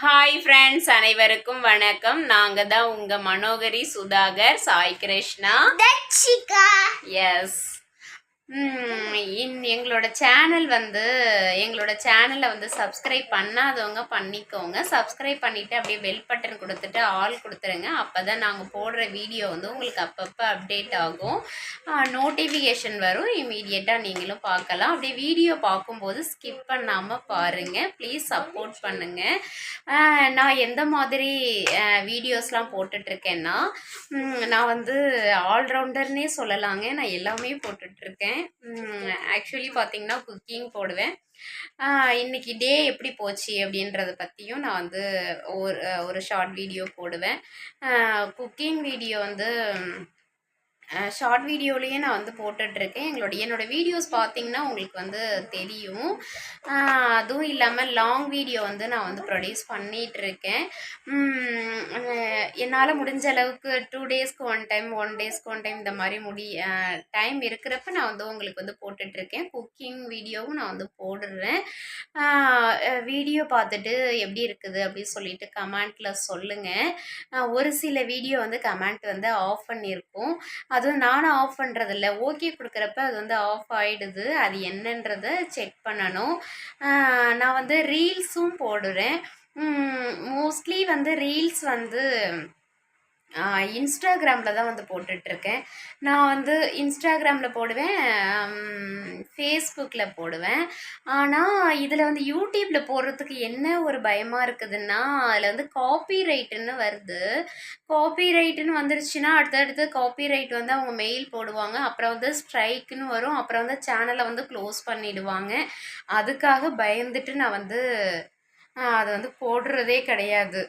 Hi friends அனைவருக்கும் வணக்கம். நாங்க தான் உங்க மனோகரி சுதாகர் சாய் கிருஷ்ணா. தட்சிகா இன் எங்களோட சேனல் வந்து எங்களோட சேனலை வந்து சப்ஸ்கிரைப் பண்ணாதவங்க பண்ணிக்கோங்க. சப்ஸ்கிரைப் பண்ணிவிட்டு அப்படியே பெல் பட்டன் கொடுத்துட்டு ஆல் கொடுத்துருங்க. அப்போ தான் நாங்கள் போடுற வீடியோ வந்து உங்களுக்கு அப்பப்போ அப்டேட் ஆகும். நோட்டிஃபிகேஷன் வரும். இமீடியட்டாக நீங்களும் பார்க்கலாம். அப்படியே வீடியோ பார்க்கும்போது ஸ்கிப் பண்ணாமல் பாருங்கள் ப்ளீஸ் சப்போர்ட் பண்ணுங்கள் நான் எந்த மாதிரி வீடியோஸ்லாம் போட்டுட்ருக்கேன்னா நான் வந்து ஆல்ரவுண்டர்னே சொல்லலாங்க. நான் எல்லாமே போட்டுட்ருக்கேன். ஆக்சுவலி பார்த்தீங்கன்னா குக்கிங் போடுவேன். ஆஹ் இன்னைக்கு டே எப்படி போச்சு அப்படின்றத பற்றியும் நான் வந்து ஒரு ஒரு ஷார்ட் வீடியோ போடுவேன். குக்கிங் வீடியோ வந்து ஷார்ட் வீடியோலேயே நான் வந்து போட்டுட்ருக்கேன். எங்களுடைய என்னோடய வீடியோஸ் பார்த்தீங்கன்னா உங்களுக்கு வந்து தெரியும். அதுவும் இல்லாமல் லாங் வீடியோ வந்து நான் வந்து ப்ரொடியூஸ் பண்ணிகிட்ருக்கேன் என்னால் முடிஞ்ச அளவுக்கு டூ டேஸ்க்கு ஒன் டைம் ஒன் டேஸ்க்கு ஒன் டைம் இந்த மாதிரி முடி டைம் இருக்கிறப்ப நான் வந்து உங்களுக்கு வந்து போட்டுட்ருக்கேன். குக்கிங் வீடியோவும் நான் வந்து போடுறேன். வீடியோ பார்த்துட்டு எப்படி இருக்குது அப்படின்னு சொல்லிட்டு கமெண்ட்டில் சொல்லுங்கள் ஒரு சில வீடியோ வந்து கமெண்ட் வந்து ஆஃப் பண்ணியிருக்கோம் அதுவும் நானும் ஆஃப் பண்ணுறதில்ல ஓகே கொடுக்குறப்ப அது வந்து ஆஃப் ஆகிடுது அது என்னன்றதை செக் பண்ணணும். நான் வந்து ரீல்ஸும் போடுறேன். மோஸ்ட்லி வந்து ரீல்ஸ் வந்து இன்ஸ்டாகிராமில் தான் வந்து போட்டுட்ருக்கேன். நான் வந்து இன்ஸ்டாகிராமில் போடுவேன் ஃபேஸ்புக்கில் போடுவேன். ஆனால் இதில் வந்து யூடியூப்பில் போடுறதுக்கு என்ன ஒரு பயமாக இருக்குதுன்னா அதில் வந்து காப்பி ரைட்டுன்னு வருது. காப்பி ரைட்டுன்னு வந்துருச்சுன்னா அடுத்தடுத்து காப்பி ரைட் வந்து அவங்க மெயில் போடுவாங்க. அப்புறம் வந்து ஸ்ட்ரைக்குன்னு வரும். அப்புறம் வந்து சேனலை வந்து க்ளோஸ் பண்ணிடுவாங்க. அதுக்காக பயந்துட்டு நான் வந்து அதை வந்து போடுறதே கிடையாது.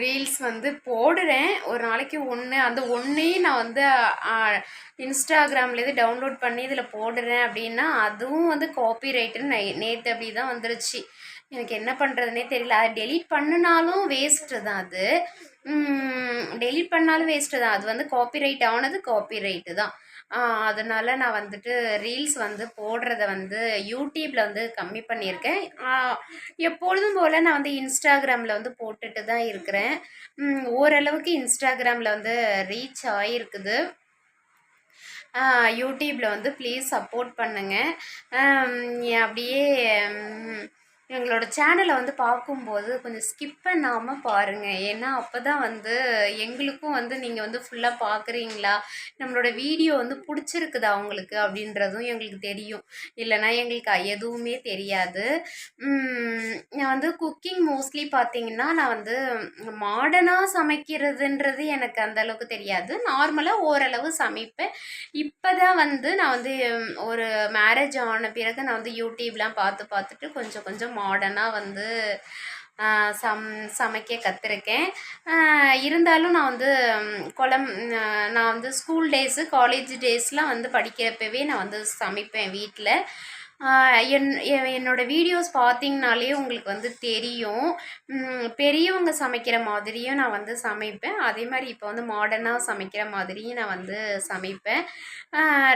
ரீல்ஸ் வந்து போடுறேன். ஒரு நாளைக்கு ஒன்று அந்த ஒன்றையும் நான் வந்து இன்ஸ்டாகிராம்லேருந்து டவுன்லோட் பண்ணி இதில் போடுறேன் அப்படின்னா அதுவும் வந்து காப்பி ரைட்டுன்னு நை நேற்று அப்படி தான் வந்துருச்சு. எனக்கு என்ன பண்ணுறதுனே தெரியல. அதை டெலீட் பண்ணினாலும் வேஸ்ட்டு தான் அது. டெலீட் பண்ணாலும் வேஸ்ட்டு தான். அது வந்து காப்பி ரைட் ஆனது காப்பி ரைட்டு தான். அதனால் நான் வந்துட்டு ரீல்ஸ் வந்து போடுறத வந்து யூடியூப்பில் வந்து கம்மி பண்ணியிருக்கேன். எப்பொழுதும் போல் நான் வந்து இன்ஸ்டாகிராமில் வந்து போட்டுட்டு தான் இருக்கிறேன். ஓரளவுக்கு இன்ஸ்டாகிராமில் வந்து ரீச் ஆகிருக்குது யூடியூப்பில் வந்து ப்ளீஸ் சப்போர்ட் பண்ணுங்கள் அப்படியே எங்களோட சேனலை வந்து பார்க்கும்போது கொஞ்சம் ஸ்கிப் பண்ணாமல் பாருங்கள் ஏன்னா அப்போ தான் வந்து எங்களுக்கும் வந்து நீங்கள் வந்து ஃபுல்லாக பார்க்குறீங்களா? நம்மளோட வீடியோ வந்து பிடிச்சிருக்குதா அவங்களுக்கு அப்படின்றதும் எங்களுக்கு தெரியும். இல்லைனா எங்களுக்கு எதுவுமே தெரியாது. நான் வந்து குக்கிங் மோஸ்ட்லி பார்த்தீங்கன்னா நான் வந்து மாடர்னாக சமைக்கிறதுன்றது எனக்கு அந்தளவுக்கு தெரியாது. நார்மலாக ஓரளவு சமைப்பேன். இப்போ தான் வந்து நான் வந்து ஒரு மேரேஜ் ஆன பிறகு நான் வந்து யூடியூப்லாம் பார்த்து பார்த்துட்டு கொஞ்சம் கொஞ்சம் மாடர்னாக வந்து சம் சமைக்க கற்றுருக்கேன் இருந்தாலும் நான் வந்து குழம் நான் வந்து ஸ்கூல் டேஸு காலேஜ் டேஸ்லாம் வந்து படிக்கிறப்பவே நான் வந்து சமைப்பேன் வீட்டில் என் என்னோடய வீடியோஸ் பார்த்தீங்கனாலே உங்களுக்கு வந்து தெரியும். பெரியவங்க சமைக்கிற மாதிரியும் நான் வந்து சமைப்பேன். அதே மாதிரி இப்போ வந்து மாடர்னாக சமைக்கிற மாதிரியும் நான் வந்து சமைப்பேன்.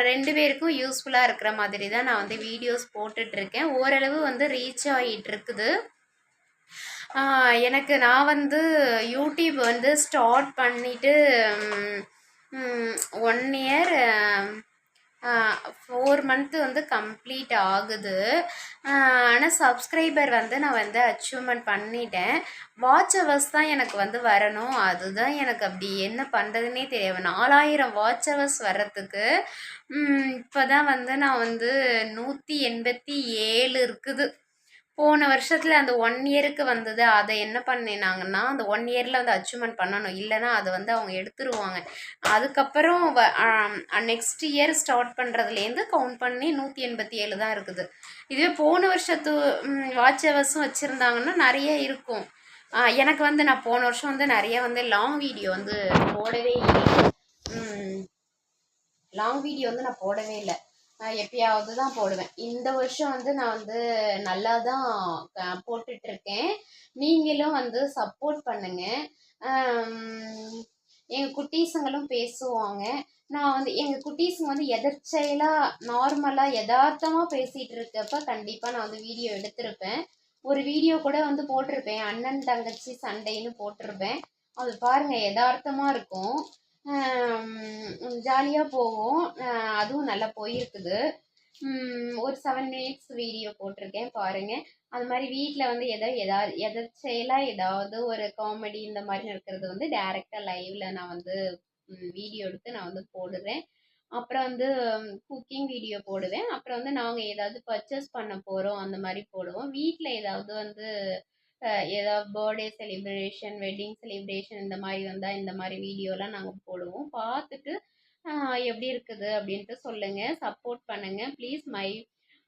ரெண்டு பேருக்கும் யூஸ்ஃபுல்லாக இருக்கிற மாதிரி தான் நான் வந்து வீடியோஸ் போட்டுட்ருக்கேன். ஓரளவு வந்து ரீச் ஆகிட்டு இருக்குது எனக்கு நான் வந்து யூடியூப் வந்து ஸ்டார்ட் பண்ணிவிட்டு ஒன் இயர் ஃபோர் மந்த்து வந்து கம்ப்ளீட் ஆகுது. ஆனால் சப்ஸ்கிரைபர் வந்து நான் வந்து அச்சீவ்மெண்ட் பண்ணிட்டேன். வாட்ச் ஹவர்ஸ் தான் எனக்கு வந்து வரணும். அதுதான் எனக்கு அப்படி என்ன பண்ணுறதுனே தெரியாது. நாலாயிரம் வாட்ச் ஹவர்ஸ் வர்றதுக்கு இப்போ தான் வந்து நான் வந்து நூற்றி எண்பத்தி ஏழு இருக்குது. போன வருஷத்தில் அந்த ஒன் இயருக்கு வந்தது அதை என்ன பண்ணினாங்கன்னா அந்த ஒன் இயரில் வந்து அச்சீவ்மெண்ட் பண்ணணும். இல்லைன்னா அதை வந்து அவங்க எடுத்துருவாங்க. அதுக்கப்புறம் நெக்ஸ்ட் இயர் ஸ்டார்ட் பண்ணுறதுலேருந்து கவுண்ட் பண்ணி நூற்றி எண்பத்தி ஏழு தான் இருக்குது. இதுவே போன வருஷத்து வாட்ச் ஹவர்ஸும் வச்சுருந்தாங்கன்னா நிறைய இருக்கும். எனக்கு வந்து நான் போன வருஷம் வந்து நிறைய வந்து லாங் வீடியோ வந்து போடவே இல்லை. லாங் வீடியோ வந்து நான் போடவே இல்லை. எப்பயாவது தான் போடுவேன். இந்த வருஷம் வந்து நான் வந்து நல்லா தான் போட்டுட்ருக்கேன். நீங்களும் வந்து சப்போர்ட் பண்ணுங்கள் எங்கள் குட்டீஸுங்களும் பேசுவாங்க. நான் வந்து எங்கள் குட்டீஸுங்க வந்து எதர்ச்செயலாக நார்மலாக யதார்த்தமாக பேசிகிட்டு இருக்கப்ப கண்டிப்பாக நான் வந்து வீடியோ எடுத்திருப்பேன். ஒரு வீடியோ கூட வந்து போட்டிருப்பேன். அண்ணன் தங்கச்சி சண்டைன்னு போட்டிருப்பேன். அது பாருங்கள் யதார்த்தமாக இருக்கும். ஜாலியாக போகும் அதுவும் நல்லா போயிருக்குது. ஒரு செவன் மினிட்ஸ் வீடியோ போட்டிருக்கேன் பாருங்கள் அது மாதிரி வீட்டில் வந்து எதோ எதாவது எதற்செயலாக ஏதாவது ஒரு காமெடி இந்த மாதிரி இருக்கிறது வந்து டேரெக்டாக லைவில் நான் வந்து வீடியோ எடுத்து நான் வந்து போடுவேன். அப்புறம் வந்து குக்கிங் வீடியோ போடுவேன். அப்புறம் வந்து நாங்கள் ஏதாவது பர்ச்சேஸ் பண்ண போகிறோம் அந்த மாதிரி போடுவோம். வீட்டில் ஏதாவது வந்து ஏதாவது பர்த்டே செலிப்ரேஷன் வெட்டிங் செலிப்ரேஷன் இந்த மாதிரி வந்தால் இந்த மாதிரி வீடியோலாம் நாங்கள் போடுவோம். பார்த்துட்டு எப்படி இருக்குது அப்படின்ட்டு சொல்லுங்கள் சப்போர்ட் பண்ணுங்கள் ப்ளீஸ் மை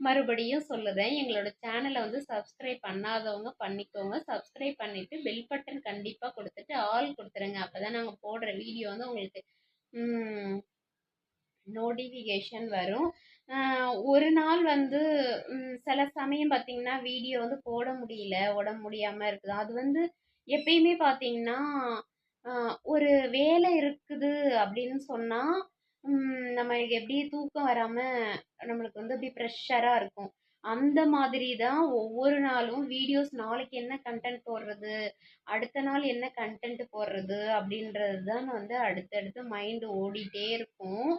மறுபடியும் சொல்லுறேன். எங்களோட சேனலை வந்து சப்ஸ்கிரைப் பண்ணாதவங்க பண்ணிக்கோங்க. சப்ஸ்கிரைப் பண்ணிவிட்டு பெல் பட்டன் கண்டிப்பாக கொடுத்துட்டு ஆல் கொடுத்துருங்க. அப்போ தான் நாங்கள் போடுற வீடியோ வந்து உங்களுக்கு நோட்டிஃபிகேஷன் வரும். ஒரு நாள் வந்து ம், சில சமயம் பார்த்தீங்கன்னா வீடியோ வந்து போட முடியல உடம்பு முடியாமல் இருக்குது. அது வந்து எப்பயுமே பார்த்தீங்கன்னா ஒரு வேலை இருக்குது அப்படின்னு சொன்னால் நம்மளுக்கு எப்படி தூக்கம் வராமல் நம்மளுக்கு வந்து அப்படியே ப்ரெஷராக இருக்கும். அந்த மாதிரி தான் ஒவ்வொரு நாளும் வீடியோஸ் நாளைக்கு என்ன கண்டென்ட் போடுறது அடுத்த நாள் என்ன கண்டென்ட் போடுறது அப்படின்றது தான் வந்து அடுத்தடுத்து மைண்டு ஓடிட்டே இருக்கும்.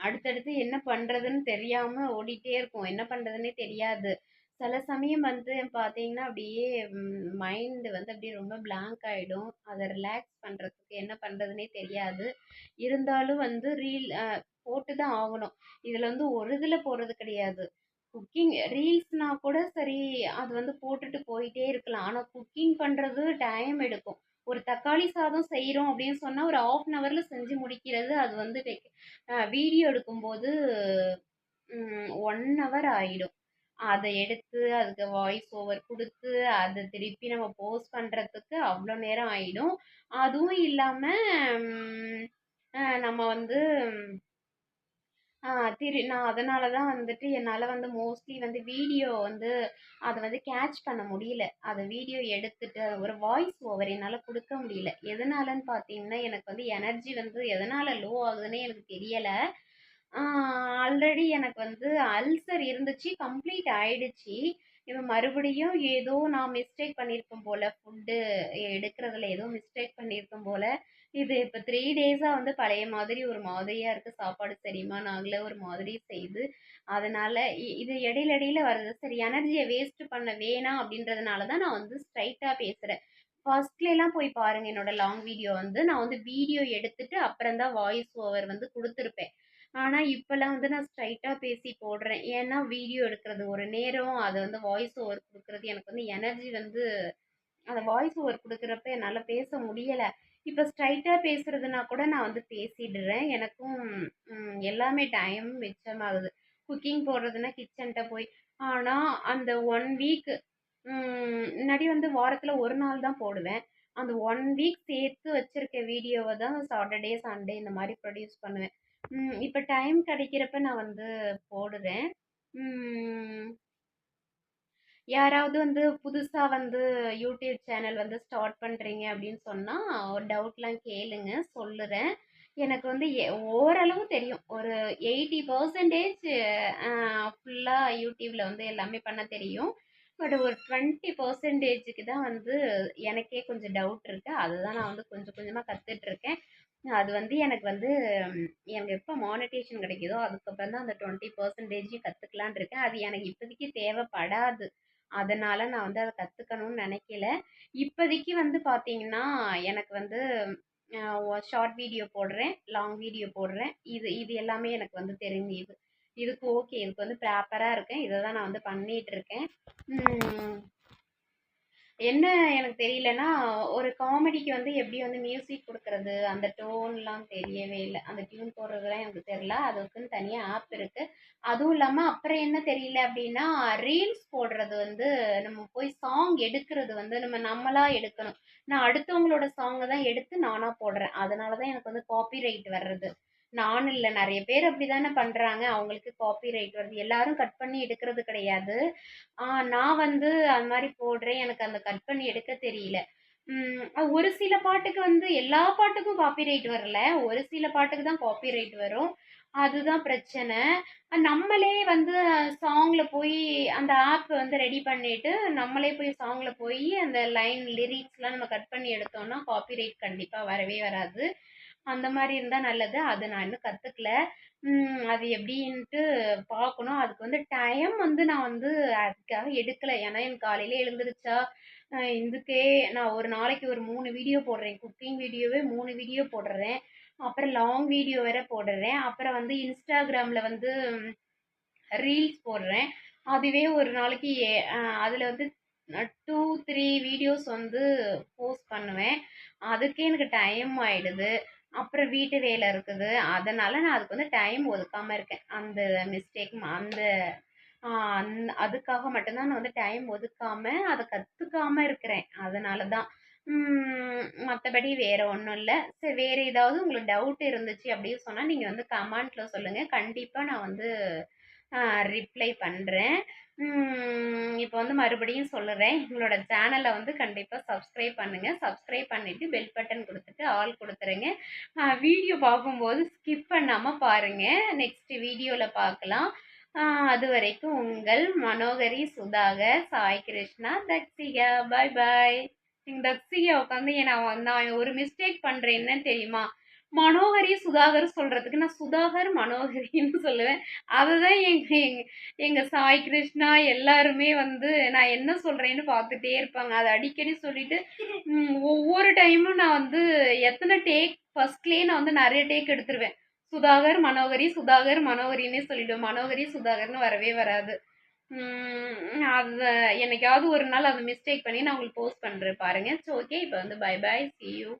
அடுத்தடுத்து என்ன பண்ணுறதுன்னு தெரியாமல் ஓடிட்டே இருக்கும். என்ன பண்ணுறதுன்னே தெரியாது. சில சமயம் வந்து பார்த்தீங்கன்னா அப்படியே மைண்டு வந்து அப்படியே ரொம்ப பிளாங்க் ஆகிடும் அதை ரிலாக்ஸ் பண்ணுறதுக்கு என்ன பண்ணுறதுனே தெரியாது. இருந்தாலும் வந்து ரீல் போட்டு தான் ஆகணும். இதில் வந்து ஒரு இதில் போடுறது கிடையாது. குக்கிங் ரீல்ஸ்னால் கூட சரி அது வந்து போட்டுட்டு போயிட்டே இருக்கலாம். ஆனால் குக்கிங் பண்ணுறது டைம் எடுக்கும். ஒரு தக்காளி சாதம் செய்கிறோம் அப்படின்னு சொன்னால் ஒரு ஆஃப் அன் ஹவரில் செஞ்சு முடிக்கிறது. அது வந்து வீடியோ எடுக்கும்போது ஒன் ஹவர் ஆகிடும் அதை எடுத்து அதுக்கு வாய்ஸ் ஓவர் கொடுத்து அதை திருப்பி நம்ம போஸ்ட் பண்ணுறதுக்கு அவ்வளோ நேரம் ஆகிடும் அதுவும் இல்லாமல் நம்ம வந்து திரு நான் அதனால தான் வந்துட்டு என்னால் வந்து மோஸ்ட்லி வந்து வீடியோ வந்து அதை வந்து கேட்ச் பண்ண முடியல. அதை வீடியோ எடுத்துட்டு அது ஒரு வாய்ஸ் ஓவர் என்னால் கொடுக்க முடியல. எதனாலன்னு பார்த்தீங்கன்னா எனக்கு வந்து எனர்ஜி வந்து எதனால் லோ ஆகுதுன்னே எனக்கு தெரியலை. ஆல்ரெடி எனக்கு வந்து அல்சர் இருந்துச்சு கம்ப்ளீட் ஆயிடுச்சு. இப்போ மறுபடியும் ஏதோ நான் மிஸ்டேக் பண்ணியிருக்கேன் போல் ஃபுட்டு எடுக்கிறதுல ஏதோ மிஸ்டேக் பண்ணியிருக்கேன் போல் இது இப்போ த்ரீ டேஸாக வந்து பழைய மாதிரி ஒரு மாதிரியாக இருக்குது சாப்பாடு செரிமானம் நாங்களே ஒரு மாதிரி செய்யுது அதனால் இது இடையில இடையில வருது. சரி எனர்ஜியை வேஸ்ட் பண்ண வேணாம் அப்படின்றதுனால தான் நான் வந்து ஸ்ட்ரைட்டாக பேசுகிறேன் ஃபர்ஸ்ட்லாம் போய் பாருங்கள் என்னோட லாங் வீடியோ வந்து. நான் வந்து வீடியோ எடுத்துட்டு அப்புறம் தான் வாய்ஸ் ஓவர் வந்து கொடுத்துருப்பேன். ஆனால் இப்போல்லாம் வந்து நான் ஸ்ட்ரைட்டாக பேசி போடுறேன். ஏன்னா வீடியோ எடுக்கிறது ஒரு நேரம் அதை வந்து வாய்ஸ் ஓவர் கொடுக்குறது எனக்கு வந்து எனர்ஜி வந்து அந்த வாய்ஸ் ஓவர் கொடுக்குறப்ப என்னால் பேச முடியலை. இப்போ ஸ்ட்ரைட்டாக பேசுகிறதுனா கூட நான் வந்து பேசிடுறேன். எனக்கும் எல்லாமே டைம் மிச்சமாகுது. குக்கிங் போடுறதுனா கிச்சன்கிட்ட போய் ஆனால் அந்த ஒன் வீக் முன்னாடி வந்து வாரத்தில் ஒரு நாள் தான் போடுவேன். அந்த ஒன் வீக் சேர்த்து வச்சுருக்க வீடியோவை தான் சாட்டர்டே சண்டே இந்த மாதிரி ப்ரொடியூஸ் பண்ணுவேன். இப்போ டைம் கிடைக்கிறப்ப நான் வந்து போடுறேன். யாராவது வந்து புதுசாக வந்து யூடியூப் சேனல் வந்து ஸ்டார்ட் பண்ணுறீங்க அப்படின்னு சொன்னால் ஒரு டவுட்லாம் கேளுங்க சொல்லுறேன். எனக்கு வந்து எ- ஓரளவு தெரியும். ஒரு எயிட்டி பர்சன்டேஜ் ஃபுல்லாக யூடியூப்பில் வந்து எல்லாமே பண்ண தெரியும். பட் ஒரு டுவெண்ட்டி பர்சன்டேஜுக்கு தான் வந்து எனக்கே கொஞ்சம் டவுட் இருக்குது அதுதான் நான் வந்து கொஞ்சம் கொஞ்சமாக கற்றுட்ருக்கேன் அது வந்து எனக்கு வந்து எனக்கு எப்போ மானிட்டேஷன் கிடைக்குதோ அதுக்கப்புறம் தான் அந்த டுவெண்ட்டி பர்சன்டேஜையும் கற்றுக்கலான் இருக்கேன். அது எனக்கு இப்போதைக்கு தேவைப்படாது. அதனால் நான் வந்து அதை கற்றுக்கணும்னு நினைக்கல. இப்போதைக்கு வந்து பார்த்தீங்கன்னா எனக்கு வந்து ஷார்ட் வீடியோ போடுறேன் லாங் வீடியோ போடுறேன். இது இது எல்லாமே எனக்கு வந்து தெரிஞ்சுது இதுக்கு ஓகே. இதுக்கு வந்து ப்ராப்பராக இருக்கேன். இதை தான் நான் வந்து பண்ணிகிட்டு இருக்கேன். என்ன எனக்கு தெரியலன்னா ஒரு காமெடிக்கு வந்து எப்படி வந்து மியூசிக் கொடுக்கறது அந்த டோன்லாம் தெரியவே இல்லை. அந்த டியூன் போடுறதுலாம் எனக்கு தெரியல. அதுக்குன்னு தனியாக ஆப் இருக்குது அதுவும் இல்லாமல் அப்புறம் என்ன தெரியல அப்படின்னா ரீல்ஸ் போடுறது வந்து நம்ம போய் சாங் எடுக்கிறது வந்து நம்ம நம்மளாக எடுக்கணும். நான் அடுத்தவங்களோட சாங்கை தான் எடுத்து நானாக போடுறேன். அதனால தான் எனக்கு வந்து காப்பிரைட் வர்றது. நான் இல்லை. நிறைய பேர் அப்படி தானே பண்ணுறாங்க அவங்களுக்கு காப்பிரைட் வருது. எல்லாரும் கட் பண்ணி எடுக்கிறது கிடையாது. ஆ நான் வந்து அது மாதிரி போடுறேன். எனக்கு அந்த கட் பண்ணி எடுக்க தெரியல. ம், ஒரு சில பாட்டுக்கு வந்து எல்லா பாட்டுக்கும் காப்பிரைட் வரல. ஒரு சில பாட்டுக்கு தான் காப்பிரைட் வரும். அதுதான் பிரச்சனை. நம்மளே வந்து சாங்ல போய் அந்த ஆப் வந்து ரெடி பண்ணிட்டு, நம்மளே போய் சாங்ல போயி அந்த லைன் லிரிக்ஸ்லாம் நம்ம கட் பண்ணி எடுத்தோம்னா, காப்பிரைட் கண்டிப்பா வரவே வராது. அந்த மாதிரி இருந்தால் நல்லது. அது நான் இன்னும் கற்றுக்கல அது எப்படின்ட்டு பார்க்கணும். அதுக்கு வந்து டைம் வந்து நான் வந்து அதுக்காக எடுக்கலை ஏன்னா, எனக்கு காலையில் எழுந்திரிச்சா, இதுக்கே நான் ஒரு நாளைக்கு ஒரு மூணு வீடியோ போடுறேன். குக்கிங் வீடியோவே மூணு வீடியோ போடுறேன். அப்புறம் லாங் வீடியோ வேற போடுறேன். அப்புறம் வந்து இன்ஸ்டாகிராமில் வந்து ரீல்ஸ் போடுறேன். அதுவே ஒரு நாளைக்கு ஏ அதில் வந்து டூ த்ரீ வீடியோஸ் வந்து போஸ்ட் பண்ணுவேன். அதுக்கே எனக்கு டைம் ஆயிடுது. அப்புறம் வீட்டு வேலை இருக்குது. அதனால் நான் அதுக்கு வந்து டைம் ஒதுக்காமல் இருக்கேன். அந்த மிஸ்டேக் அந்த அந் அதுக்காக மட்டும்தான் நான் வந்து டைம் ஒதுக்காமல் அதை கற்றுக்காமல் இருக்கிறேன். அதனால தான். மற்றபடி வேறு ஒன்றும் இல்லை சரி வேறு ஏதாவது உங்களுக்கு டவுட் இருந்துச்சு அப்படின்னு சொன்னால் நீங்கள் வந்து கமெண்ட்டில் சொல்லுங்கள் கண்டிப்பாக நான் வந்து ரிப்ளை பண்ணுறேன் இப்போ வந்து மறுபடியும் சொல்லுறேன். எங்களோட சேனலை வந்து கண்டிப்பாக சப்ஸ்கிரைப் பண்ணுங்கள் சப்ஸ்கிரைப் பண்ணிவிட்டு பெல் பட்டன் கொடுத்துட்டு ஆல் கொடுத்துருங்க வீடியோ பார்க்கும்போது ஸ்கிப் பண்ணாமல் பாருங்கள் நெக்ஸ்ட் வீடியோவில் பார்க்கலாம். அது வரைக்கும் உங்கள் மனோகரி சுதாகர், சாய் கிருஷ்ணா, தக்ஷிகா. பாய் பாய். நீங்கள் தக்ஷிகா உட்காந்து நான் நான் ஒரு மிஸ்டேக் பண்ணுறேன் என்ன தெரியுமா? மனோகரி, சுதாகர் சொல்றதுக்கு நான் சுதாகர், மனோகரின்னு சொல்லுவேன். அதுதான் எங்க எங்க எங்கள் சாய் கிருஷ்ணா எல்லாருமே வந்து நான் என்ன சொல்றேன்னு பார்த்துட்டே இருப்பாங்க. அதை அடிக்கடி சொல்லிட்டு, ஒவ்வொரு டைமும் நான் வந்து எத்தனை டேக் ஃபர்ஸ்ட்லேயே நான் வந்து நிறைய டேக் எடுத்துருவேன். சுதாகர், மனோகரி, சுதாகர், மனோகரின்னே சொல்லிடுவேன். மனோகரி, சுதாகர்னு வரவே வராது. அது என்னைக்காவது ஒரு நாள் அதை மிஸ்டேக் பண்ணி நான் உங்களுக்கு போஸ்ட் பண்ணுறேன் பாருங்க. It's okay. இப்போ வந்து பை பாய். C you.